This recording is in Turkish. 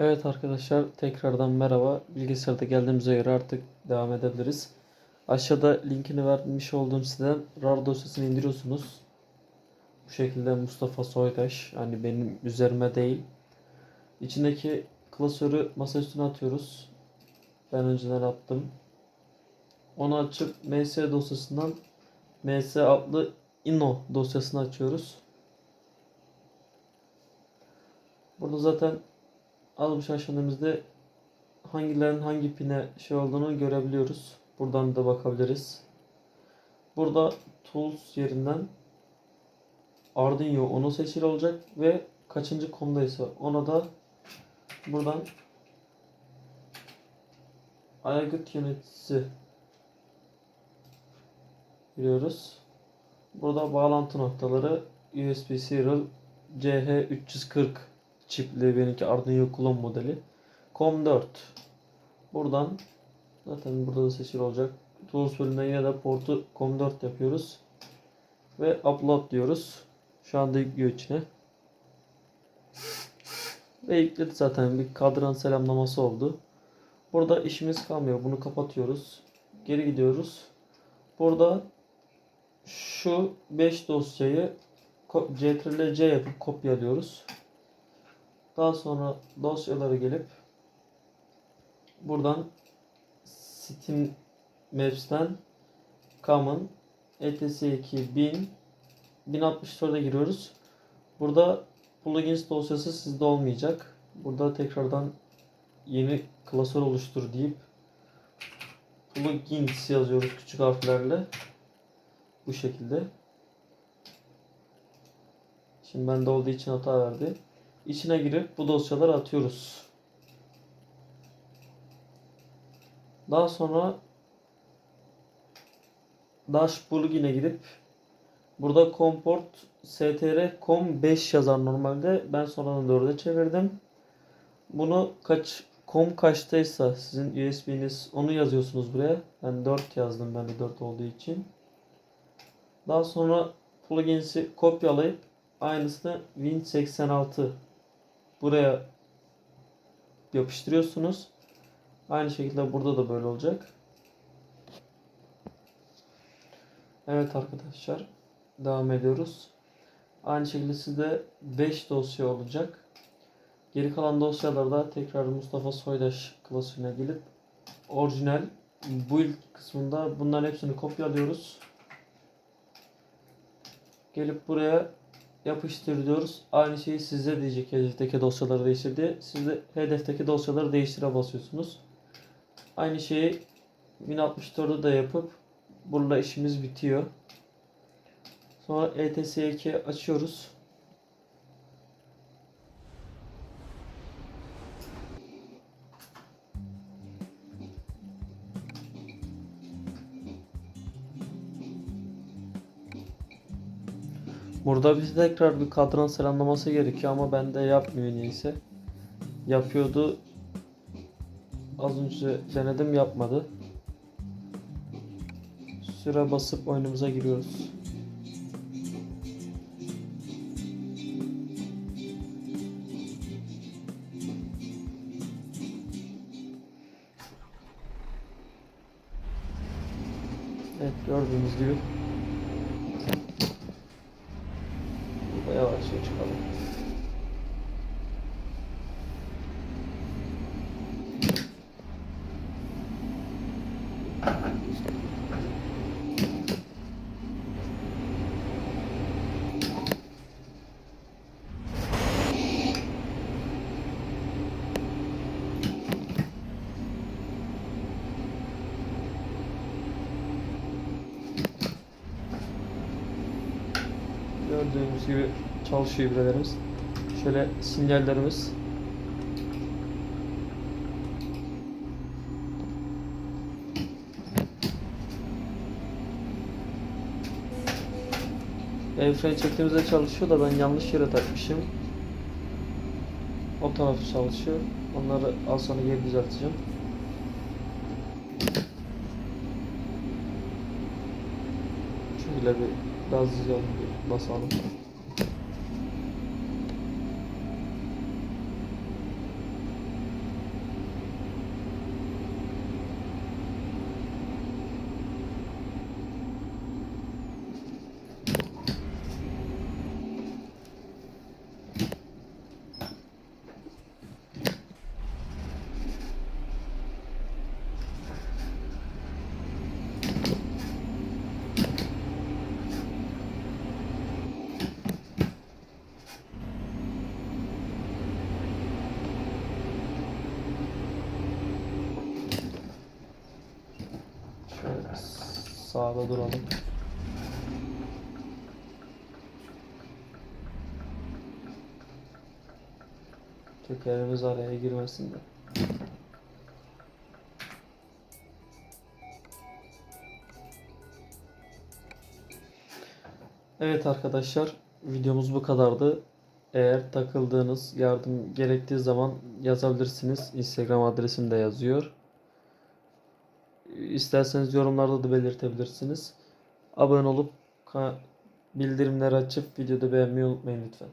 Evet arkadaşlar tekrardan merhaba. Bilgisayarda geldiğimize göre artık devam edebiliriz. Aşağıda linkini vermiş olduğum siteden RAR dosyasını indiriyorsunuz. Bu şekilde Mustafa Soydaş yani benim üzerime değil. İçindeki klasörü masa üstüne atıyoruz. Ben önceden attım. Onu açıp ms dosyasından ms adlı ino dosyasını açıyoruz. Burada zaten almış aşağımızda hangilerin hangi pine şey olduğunu görebiliyoruz. Buradan da bakabiliriz. Burada Tools yerinden Arduino onu seçili olacak ve kaçıncı komdaysa ona da buradan aygıt yöneticisi giriyoruz. Burada bağlantı noktaları USB Serial CH340 çipli benimki Arduino kullan modeli. COM4 buradan zaten burada da seçili olacak. Tools bölümünden yine de portu COM4 yapıyoruz. Ve upload diyoruz. Şu anda yüklüyor içine. Ve yükledi zaten bir kadran selamlaması oldu. Burada işimiz kalmıyor. Bunu kapatıyoruz. Geri gidiyoruz. Burada şu 5 dosyayı Ctrl+C yapıp kopyalıyoruz. Daha sonra dosyalara gelip buradan Steam Maps'ten Common ETS2 1000 1064'e giriyoruz. Burada plugins dosyası sizde olmayacak. Burada tekrardan yeni klasör oluştur deyip plugins yazıyoruz küçük harflerle. Bu şekilde. Şimdi bende olduğu için hata verdi. İçine girip bu dosyaları atıyoruz. Daha sonra Dash plugin'e girip burada comport str.com 5 yazar normalde. Ben sonradan 4'e çevirdim. Bunu kaç com kaçtaysa sizin USB'niz onu yazıyorsunuz buraya. Ben 4 yazdım ben de 4 olduğu için. Daha sonra plugins'i kopyalayıp aynısını Win86 buraya yapıştırıyorsunuz. Aynı şekilde burada da böyle olacak. Evet arkadaşlar devam ediyoruz. Aynı şekilde sizde 5 dosya olacak. Geri kalan dosyalarda tekrar Mustafa Soydaş klasörüne gelip orijinal build kısmında bunların hepsini kopyalıyoruz. Gelip buraya yapıştır diyoruz. Aynı şeyi size diyecek hedefteki dosyaları değiştir diye. Siz de hedefteki dosyaları değiştire basıyorsunuz. Aynı şeyi 1064'ü de yapıp burada işimiz bitiyor. Sonra E ETS2 açıyoruz. Burada bize tekrar bir kadran selamlaması gerekiyor ama bende yapmıyor neyse. Yapıyordu. Az önce denedim yapmadı. Süre basıp oyunumuza giriyoruz. Evet gördüğünüz gibi. Gördüğünüz gibi çalışıyor ibrelerimiz. Şöyle sinyallerimiz. Freni çektiğimizde çalışıyor da ben yanlış yere takmışım. O tarafı çalışıyor. Onları az sonra geri düzelteceğim. Şöyle bir gaz basalım. Sağda duralım. Tekerimiz araya girmesin de. Evet arkadaşlar videomuz bu kadardı. Eğer takıldığınız yardım gerektiği zaman yazabilirsiniz. Instagram adresim de yazıyor. İsterseniz yorumlarda da belirtebilirsiniz. Abone olup bildirimleri açıp videoda beğenmeyi unutmayın lütfen.